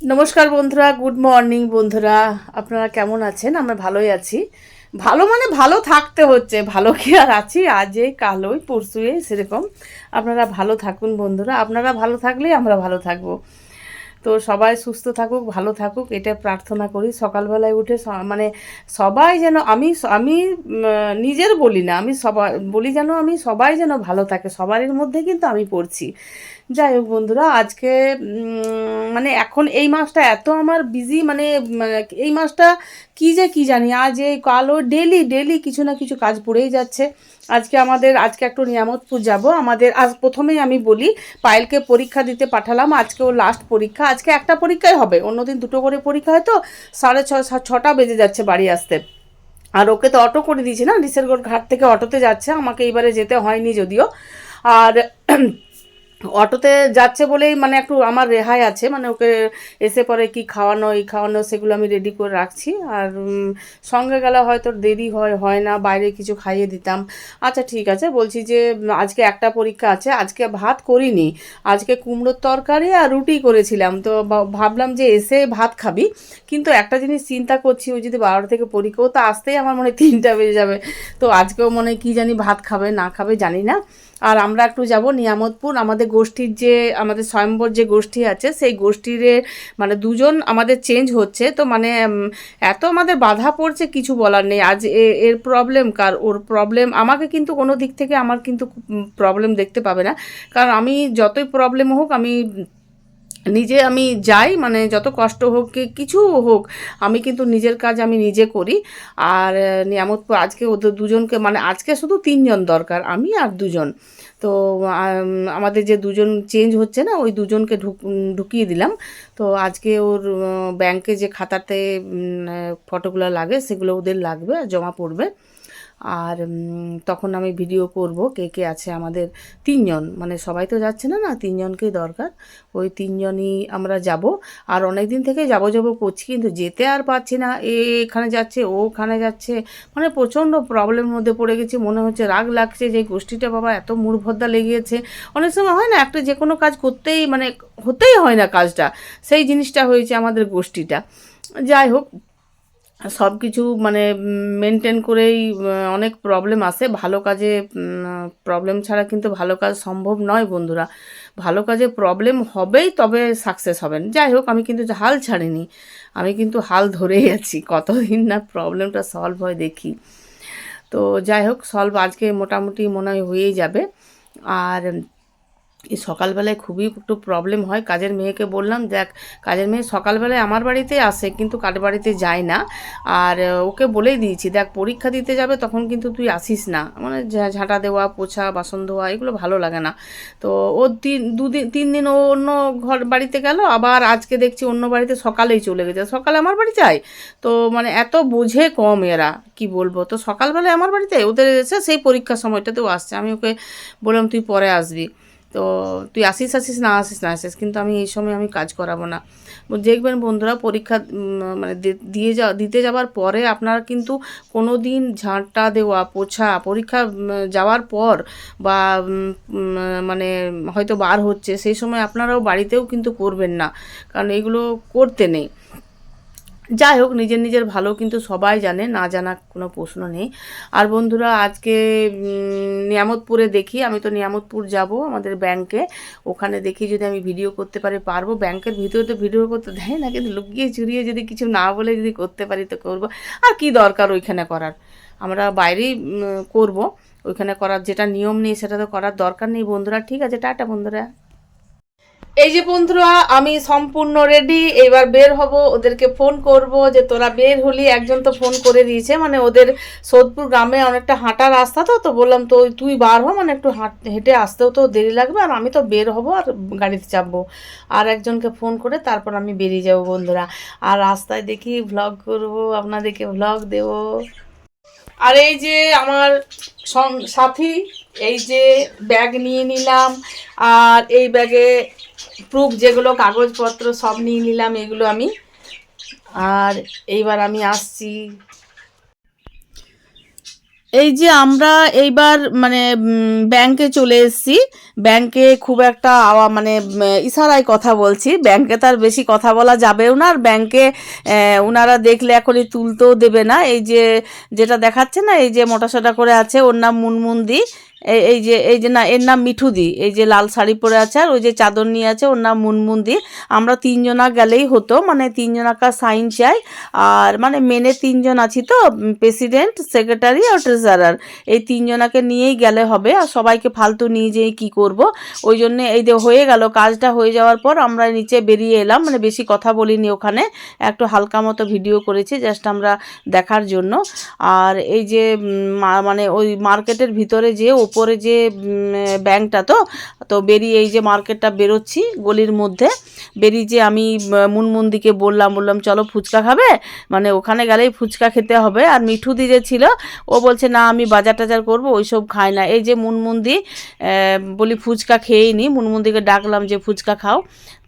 নমস্কার বন্ধুরা, good morning বন্ধুরা। আপনারা কেমন আছেন? আমরা ভালোই আছি। ভালো মানে ভালো থাকতে হচ্ছে, ভালো কি আর আছি? আজে, কালোই পরশুয়ে সেরকম। আপনারা ভালো থাকুন বন্ধুরা। আপনারা ভালো থাকলেই আমরা ভালো থাকব। তো সবাই সুস্থ থাকুক, ভালো থাকুক, এটা প্রার্থনা করি। সকালবেলায় উঠে মানে সবাই যেন, আমি আমি নিজের বলি না, আমি সবাই বলি যেন আমি সবাই যেন ভালো থাকে সবারই মধ্যে কিন্তু আমি পড়ছি। যাই হোক বন্ধুরা, আজকে মানে এখন এই মাসটা এত আমার বিজি মানে মানে এই মাসটা কি যে কি জানি, আজ এই কালো ডেলি ডেলি কিছু না কিছু কাজ পড়েই যাচ্ছে। আজকে আমাদের, আজকে একটু নিয়ামতপুর যাব। আমাদের, আজ প্রথমেই আমি বলি, পায়েলকে পরীক্ষা দিতে পাঠালাম, আজকে ও লাস্ট পরীক্ষা। আজকে একটা পরীক্ষাই হবে, অন্যদিন দুটো করে পরীক্ষা হয় তো, সাড়ে ছ ছটা বেজে যাচ্ছে বাড়ি আসতে। আর ওকে তো অটো করে দিয়েছি না ডিসেরগড় ঘাট থেকে অটোতে যাচ্ছে, আমাকে এইবারে যেতে হয়নি যদিও। আর অটোতে যাচ্ছে বলেই মানে একটু আমার রেহাই আছে মানে ওকে এসে পরে কি খাওয়ানো, এই খাওয়ানো সেগুলো আমি রেডি করে রাখছি। আর সঙ্গে গেলে হয়তো দেরি হয় হয় না, বাইরে কিছু খাইয়ে দিতাম। আচ্ছা ঠিক আছে, বলছি যে, আজকে একটা পরীক্ষা আছে, আজকে ভাত করিনি। আজকে কুমড়োর তরকারি আর রুটি করেছিলাম। তো ভাবলাম যে এসে ভাত খাবি। কিন্তু একটা জিনিস চিন্তা করছি, ওই যদি বারোটা থেকে পরীক্ষা তো আসতেই আমার মনে তিনটা বেজে যাবে। তো আজকেও মনে কী জানি ভাত খাবে, না খাবে, জানি না। আর আমরা একটু যাব নিয়ামতপুর, আমাদের গোষ্ঠীর যে, আমাদের স্বয়ম্বর যে গোষ্ঠী আছে, সেই গোষ্ঠীর মানে দুজন আমাদের চেঞ্জ হচ্ছে। তো মানে এত আমাদের বাধা পড়ছে, কিছু বলার নেই। আজ এর প্রবলেম কার? ওর প্রবলেম আমাকে কিন্তু কোনো দিক থেকে আমার কিন্তু প্রবলেম দেখতে পাবে না। কারণ আমি যতই প্রবলেম হোক, আমি নিজে আমি যাই মানে যত কষ্ট হোক কি কিছু হোক, আমি কিন্তু নিজের কাজ আমি নিজে করি। আর নিয়ামতপুর আজকে ওদের দুজনকে মানে আজকে শুধু তিনজন দরকার, আমি আর দুজন। তো আমাদের যে দুজন চেঞ্জ হচ্ছে না, ওই দুজনকে ঢুক, ঢুকিয়ে দিলাম। তো আজকে ওর ব্যাংকে যে খাতাতে ফটোগুলো লাগে, সেগুলো ওদের লাগবে, জমা পড়বে। আর তখন আমি ভিডিও করব কে কে আছে আমাদের তিনজন। মানে সবাই তো যাচ্ছে না না তিনজনকেই দরকার। ওই তিনজনই আমরা যাব। আর অনেক দিন থেকে যাব যাব করছি, কিন্তু যেতে আর পারছি না। এ, এখানে যাচ্ছে, ও ওখানে যাচ্ছে। মানে প্রচণ্ড প্রবলেমের মধ্যে পড়ে গেছি। মনে হচ্ছে রাগ লাগছে যে গোষ্ঠীটা বাবা এত মূর্ভদ্দা লেগেছে। অনেক সময় হয় না, একটা যে কোনো কাজ করতেই মানে হতেই হয় না কাজটা। সেই জিনিসটা হয়েছে আমাদের গোষ্ঠীটা। যাই হোক সব কিছু মানে মেনটেন করেই অনেক প্রবলেম আসে। ভালো কাজে প্রবলেম ছাড়া কিন্তু ভালো কাজ সম্ভব নয় বন্ধুরা। ভালো কাজে প্রবলেম হবেই, তবে সাকসেস হবেন যাই হোক, আমি কিন্তু হাল ছাড়িনি। আমি কিন্তু হাল ধরেই আছি। কতদিন না প্রবলেমটা সলভ হয় দেখি। তো যাই হোক সলভ আজকে মোটামুটি মনে হয় হয়েই যাবে। আর এই সকালবেলায় খুবই একটু প্রবলেম হয়। কাজের মেয়েকে বললাম, দেখ, কাজের মেয়ে সকালবেলায় আমার বাড়িতে আসে, কিন্তু কার বাড়িতে যায় না। আর ওকে বলেই দিয়েছি, দেখ, পরীক্ষা দিতে যাবে, তখন কিন্তু তুই আসিস না। মানে ঝাঁটা দেওয়া, পোছা, বাসন ধোয়া, এগুলো ভালো লাগে না। তো ও তিন, দুদিন, তিন দিন ও অন্য ঘর, বাড়িতে গেল, আবার আজকে দেখছি অন্য বাড়িতে সকালেই চলে গেছে। সকালে আমার বাড়ি যায়? তো মানে এত বোঝে কম এরা, কি বলব? তো সকালবেলায় আমার বাড়িতে, ওদের এসে সেই পরীক্ষার সময়টাতেও আসছে। আমি ওকে বললাম, তুই পরে আসবি। তো তুই আসিস আসিস, না আসিস না আসিস, কিন্তু আমি এই সময় আমি কাজ করাবো না। দেখবেন বন্ধুরা, পরীক্ষা মানে দিয়ে যা, দিতে যাওয়ার পরে আপনারা কিন্তু কোনো দিন ঝাঁটা দেওয়া, পোছা, পরীক্ষা যাওয়ার পর বা মানে হয়তো বার হচ্ছে, সেই সময় আপনারাও বাড়িতেও কিন্তু করবেন না, কারণ এগুলো করতে নেই। যাই হোক, নিজের নিজের ভালো কিন্তু সবাই জানে, না জানা কোনো প্রশ্ন নেই। আর বন্ধুরা, আজকে নিয়ামতপুরে দেখি, আমি তো নিয়ামতপুর যাব আমাদের ব্যাংকে। ওখানে দেখি যদি আমি ভিডিও করতে পারি, পারব। ব্যাংকের ভিতরে তো ভিডিও করতে দেয় না, কিন্তু লুকিয়ে চুরিয়ে যদি কিছু না বলে যদি করতে পারি তো করব। আর কি দরকার ওইখানে করার? আমরা বাইরেই করব। ওইখানে করার যেটা নিয়ম নেই, সেটা তো করার দরকার নেই বন্ধুরা। ঠিক আছে, টাটা বন্ধুরা। এই যে বন্ধুরা, আমি সম্পূর্ণ রেডি এবার বের হব, ওদেরকে ফোন করব যে তোরা বের হলি। একজন তো ফোন করে দিয়েছে মানে ওদের সোদপুর গ্রামে অনেকটা হাঁটা রাস্তা তো তো বললাম, তো তুই বার হ মানে একটু হাঁট, হেঁটে আসতেও তো দেরি লাগবে, আর আমি তো বের হব আর গাড়িতে চাপবো। আর একজনকে ফোন করে তারপর আমি বেরিয়ে যাব বন্ধুরা। আর রাস্তায় দেখি ভ্লগ করব, আপনাদেরকে ভ্লগ দেব। আর এই যে আমার সাথী, এই যে ব্যাগ নিয়ে নিলাম। আর এই ব্যাগে প্রুফ যেগুলো, কাগজপত্র সব নিয়ে নিলাম, এগুলো আমি। আর এইবার আমি আসছি। এই যে আমরা এইবার মানে ব্যাংকে চলে এসেছি। ব্যাংকে খুব একটা আওয়া- মানে ইশারায় কথা বলছি। ব্যাংকে তার বেশি কথা বলা যাবেও না। আর ব্যাংকে ওনারা দেখলে এখনই তুলতেও দেবে না। এই যে, যেটা দেখাচ্ছে না, এই যে মোটাসোটা করে আছে, ওর নাম মুনমুন্দি এই এই যে এই যে না, এর নাম মিঠুদি। এই যে লাল শাড়ি পরে আছে আর ওই যে চাদর নিয়ে আছে, ওর নাম মুনমুন্দি। আমরা তিনজনা গেলেই হতো মানে তিনজনাকার সাইন চাই। আর মানে মেনে তিনজন আছি তো, প্রেসিডেন্ট, সেক্রেটারি আর ট্রেজারার। এই তিনজনাকে নিয়েই গেলে হবে আর সবাইকে ফালতু নিয়ে যেয়ে কী করব? ওই জন্যে এই যে হয়ে গেল, কাজটা হয়ে যাওয়ার পর আমরা নিচে বেরিয়ে এলাম মানে বেশি কথা বলিনি ওখানে। একটু হালকা মতো ভিডিও করেছি, জাস্ট আমরা দেখার জন্য। আর এই যে মানে ওই মার্কেটের ভিতরে যে ওপরে যে ব্যাংকটা তো তো বেরিয়ে এই যে মার্কেটটা বেরোচ্ছি গলির মধ্যে। বেরিয়ে যে আমি মুনমুন্দিকে বললাম বললাম, চলো ফুচকা খাবে? মানে ওখানে গেলেই ফুচকা খেতে হবে। আর মিঠুদি যে ছিল, ও বলছে, না, আমি বাজার টাজার করব, ওইসব খাই না। এই যে মুনমুন্দি বলি, ফুচকা খেয়েই নি। মুনমুন্দিকে ডাকলাম যে, ফুচকা খাও।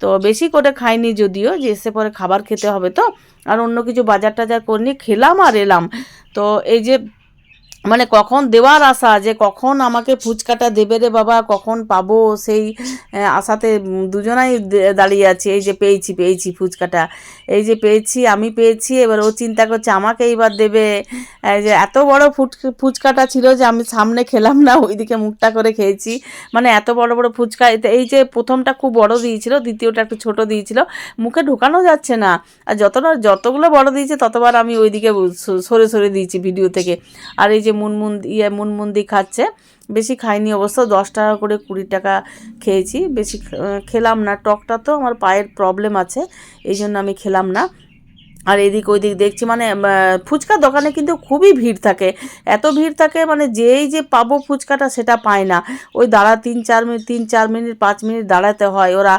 তো বেশি করে খাইনি যদিও, যে এসে পরে খাবার খেতে হবে তো। আর অন্য কিছু বাজার টাজার করিনি, খেলাম আর এলাম। তো এই যে মানে কখন দেওয়ার আশা যে কখন আমাকে ফুচকাটা দেবে রে বাবা, কখন পাবো সেই আশাতে দুজনাই দাঁড়িয়ে আছি। এই যে পেয়েছি পেয়েছি ফুচকাটা। এই যে পেয়েছি, আমি পেয়েছি, এবার ও চিন্তা করছে আমাকে এইবার দেবে। যে এত বড় ফুচকাটা ছিল যে আমি সামনে খেলাম না, ওইদিকে মুখটা করে খেয়েছি। মানে এত বড় বড় ফুচকা এই যে প্রথমটা খুব বড় দিয়েছিল, দ্বিতীয়টা একটু ছোট দিয়েছিল, মুখে ঢোকানো যাচ্ছে না। আর যতটা, যতগুলো বড় দিয়েছে, ততবার আমি ওইদিকে সরে সরে দিয়েছি ভিডিও থেকে। আর এই যে মুনমুন ইয়ে মুনমুন্দি খাচ্ছে। বেশি খাইনি অবস্থা দশ টাকা করে কুড়ি টাকা খেয়েছি। বেশি খেলাম না, টকটা তো আমার পায়ের প্রবলেম আছে, এই জন্য আমি খেলাম না। আর এদিক ওইদিক দেখছি মানে ফুচকার দোকানে কিন্তু খুবই ভিড় থাকে। এত ভিড় থাকে মানে যেই যে পাবো ফুচকাটা সেটা পায় না। ওই দাঁড়া তিন চার মিনিট তিন চার মিনিট, পাঁচ মিনিট দাঁড়াতে হয়। ওরা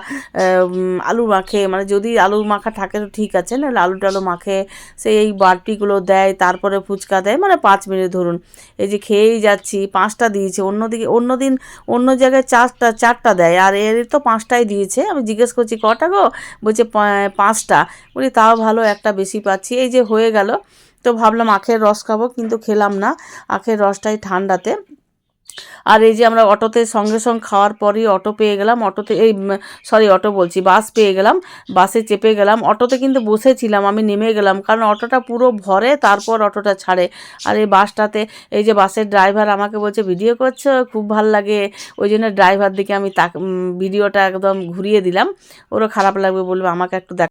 আলু মাখে। মানে যদি আলু মাখা থাকে তো ঠিক আছে, নাহলে আলু টালু মাখে। সেই এই বাটিগুলো দেয়, তারপরে ফুচকা দেয়। মানে পাঁচ মিনিট ধরুন। এই যে খেয়েই যাচ্ছি, পাঁচটা দিয়েছে। অন্যদিকে অন্য দিন অন্য জায়গায় চারটা চারটা দেয়। আর এর তো পাঁচটাই দিয়েছে। আমি জিজ্ঞেস করছি, কটা গো? বলছে পাঁচটা। বলি, তাও ভালো, একটা বেশি পাচ্ছি। এই যে হয়ে গেল। তো ভাবলাম আখের রস খাব, কিন্তু খেলাম না। আখের রসটাই ঠান্ডাতে। আর এই যে আমরা অটোতে সঙ্গে সঙ্গে খাওয়ার পরই অটো পেয়ে গেলাম। অটোতে এই সরি অটো বলছি, বাস পেয়ে গেলাম। বাসে চেপে গেলাম। অটোতে কিন্তু বসেছিলাম, আমি নেমে গেলাম। কারণ অটোটা পুরো ভরে, তারপর অটোটা ছাড়ে। আর এই বাসটাতে, এই যে বাসের ড্রাইভার আমাকে বলছে, ভিডিও করছ? খুব ভালো লাগে। ওই জন্য ড্রাইভার দিকে আমি তাক ভিডিওটা একদম ঘুরিয়ে দিলাম। ওরও খারাপ লাগবে বলবে, আমাকে একটু দেখ